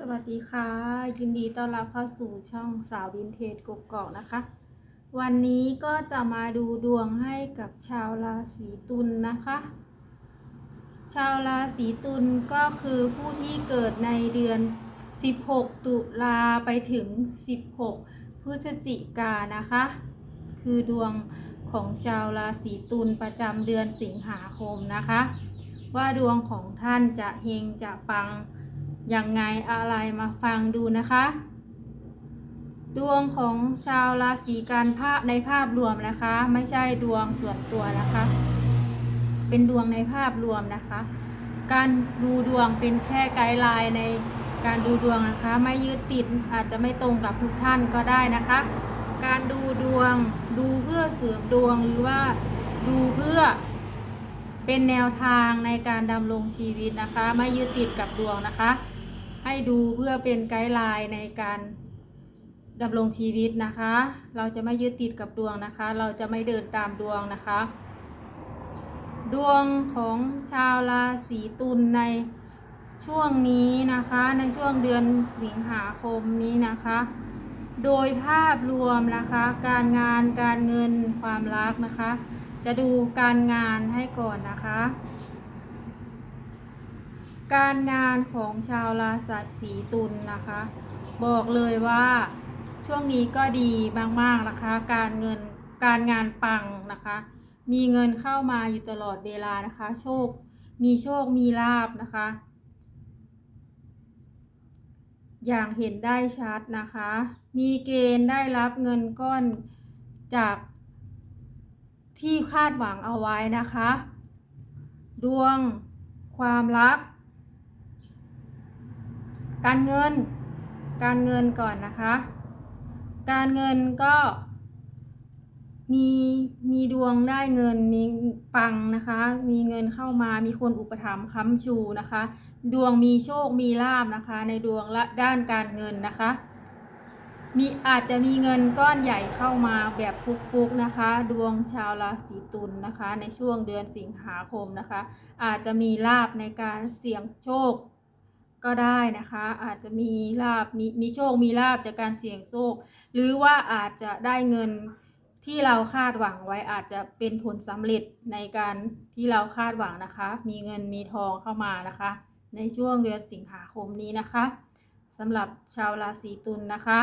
สวัสดีค่ะ ยินดีต้อนรับเข้าสู่ช่องสาววินเทจกกอกนะคะ วันนี้ก็จะมาดูดวงให้กับชาวราศีตุลนะคะ ชาวราศีตุลก็คือผู้ที่เกิดในเดือน 16 ตุลาไปถึง 16 พฤศจิกานะคะ คือดวงของชาวราศีตุลประจำเดือนสิงหาคมนะคะ ว่าดวงของท่านจะเฮงจะปัง ยังไงอะไรมาฟังดูนะคะ ดวงของชาวราศีกันภาพในภาพรวมนะคะ ไม่ใช่ดวงส่วนตัวนะคะ เป็นดวงในภาพรวมนะคะ การดูดวงเป็นแค่ไกด์ไลน์ในการดูดวงนะคะ ไม่ยึดติดอาจจะไม่ตรงกับทุกท่านก็ได้นะคะ การดูดวงดูเพื่อเสริมดวงหรือว่าดูเพื่อเป็นแนวทางในการดำรงชีวิตนะคะ ไม่ยึดติดกับดวงนะคะ ให้ดูเพื่อเป็นไกด์ไลน์ในการดำรงชีวิตนะคะ เราจะไม่ยึดติดกับดวงนะคะ เราจะไม่เดินตามดวงนะคะ ดวงของชาวราศีตุลในช่วงนี้นะคะ ในช่วงเดือนสิงหาคมนี้นะคะ โดยภาพรวมนะคะ การงานการเงินความรักนะคะ จะดูการงานให้ก่อนนะคะ การงานของชาวราศีตุลนะคะ บอกเลยว่าช่วงนี้ก็ดีมากๆนะคะ การเงินการงานปังนะคะ มีเงินเข้ามาอยู่ตลอดเวลานะคะ โชคมีโชคมีลาบนะคะ อย่างเห็นได้ชัดนะคะ มีเกณฑ์ได้รับเงินก้อนจากที่คาดหวังเอาไว้นะคะ ดวงความรัก การเงิน การเงินก่อนนะคะ การเงินก็ มีมีดวงได้เงินมีปังนะคะ มีเงินเข้ามามีคนอุปถัมภ์ค้ำชูนะคะ ดวงมีโชคมีลาบนะคะ ในดวงละด้านการเงินนะคะมีอาจจะมีเงินก้อนใหญ่เข้ามาแบบฟุกๆนะคะ ดวงชาวราศีตุลนะคะ ในช่วงเดือนสิงหาคมนะคะ อาจจะมีลาบในการเสี่ยงโชค ก็ได้นะคะ อาจจะมีลาบมีมีโชคมีลาบจากการเสี่ยงโชค หรือว่าอาจจะได้เงินที่เราคาดหวังไว้อาจจะเป็นผลสำเร็จในการที่เราคาดหวังนะคะ มีเงินมีทองเข้ามานะคะ ในช่วงเดือนสิงหาคมนี้นะคะสำหรับชาวราศีตุลนะคะ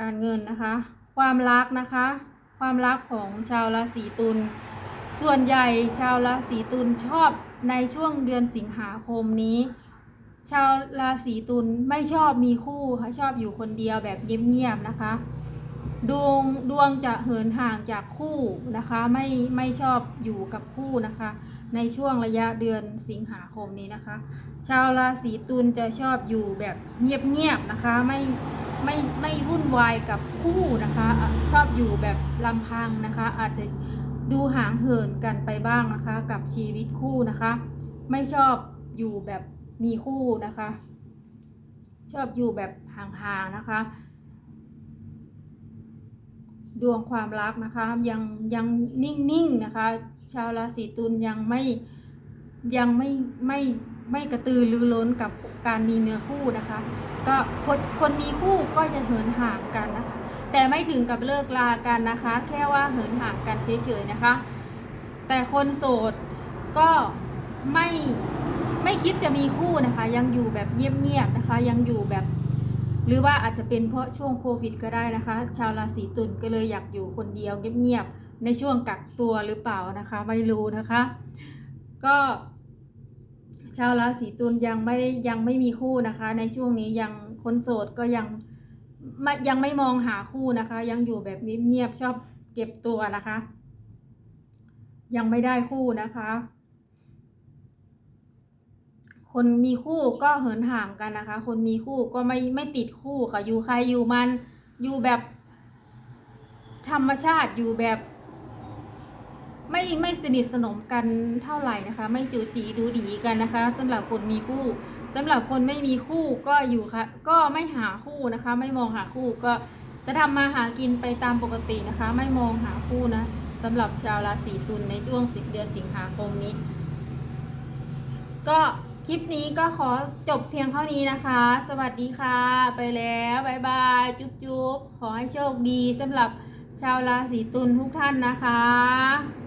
การเงินนะคะ ความรักนะคะ ความรักของชาวราศีตุล ส่วนใหญ่ชาวราศีตุลชอบในช่วงเดือนสิงหาคมนี้ ชาวราศีตุลไม่ชอบมีคู่ค่ะชอบอยู่คนเดียวแบบเงียบๆนะคะ ดวงดวงจะเหินห่างจากคู่นะคะไม่ไม่ชอบอยู่กับคู่นะคะ ในช่วงระยะเดือนสิงหาคมนี้นะคะ ชาวราศีตุลจะชอบอยู่แบบเงียบๆนะคะไม่ไม่ไม่วุ่นวายกับคู่นะคะ ชอบอยู่แบบลำพังนะคะ อาจจะ ดูห่างเหินกันไปบ้างนะคะ กับชีวิตคู่นะคะ ไม่ชอบอยู่แบบมีคู่นะคะ ชอบอยู่แบบห่างๆนะคะ ดวงความรักนะคะ ยังยังนิ่งๆนะคะ ชาวราศีตุลยังไม่ยังไม่ไม่ไม่กระตือรือร้นกับการมีเนื้อคู่นะคะ ก็คนคนมีคู่ก็จะเหินห่างกันนะคะ แต่ไม่ถึงกับเลิกลากันนะคะ แค่ว่าเหินห่างกันเฉยๆนะคะ แต่คนโสดก็ไม่ไม่คิดจะมีคู่นะคะ ยังอยู่แบบเงียบๆนะคะ ยังอยู่แบบ หรือว่าอาจจะเป็นเพราะช่วงโควิดก็ได้นะคะ ชาวราศีตุลก็เลยอยากอยู่คนเดียวเงียบๆในช่วงกักตัวหรือเปล่านะคะ ไม่รู้นะคะ ก็ชาวราศีตุลยังไม่ยังไม่มีคู่นะคะ ในช่วงนี้ยังคนโสดก็ยัง ไม่ยังไม่มองหาคู่นะคะ ยังอยู่แบบเงียบๆชอบเก็บตัวนะคะ ยังไม่ได้คู่นะคะ คนมีคู่ก็เหินห่างกันนะคะ คนมีคู่ก็ไม่ไม่ติดคู่ค่ะอยู่ใครอยู่มันอยู่แบบธรรมชาติอยู่แบบ ไม่ไม่สนิทสนมกันเท่าไหร่นะคะ ไม่จูจีดูดีกันนะคะสำหรับคนมีคู่สำหรับคนไม่มีคู่ก็อยู่ค่ะ ก็ไม่หาคู่นะคะ ไม่มองหาคู่ก็จะทำมาหากินไปตามปกตินะคะ ไม่มองหาคู่นะสำหรับชาวราศีตุลในช่วงสิเดือนสิงหาคมนี้ ก็คลิปนี้ก็ขอจบเพียงเท่านี้นะคะ สวัสดีค่ะ ไปแล้วบายบาย จุ๊บจุ๊บขอให้โชคดีสำหรับชาวราศีตุลทุกท่านนะคะ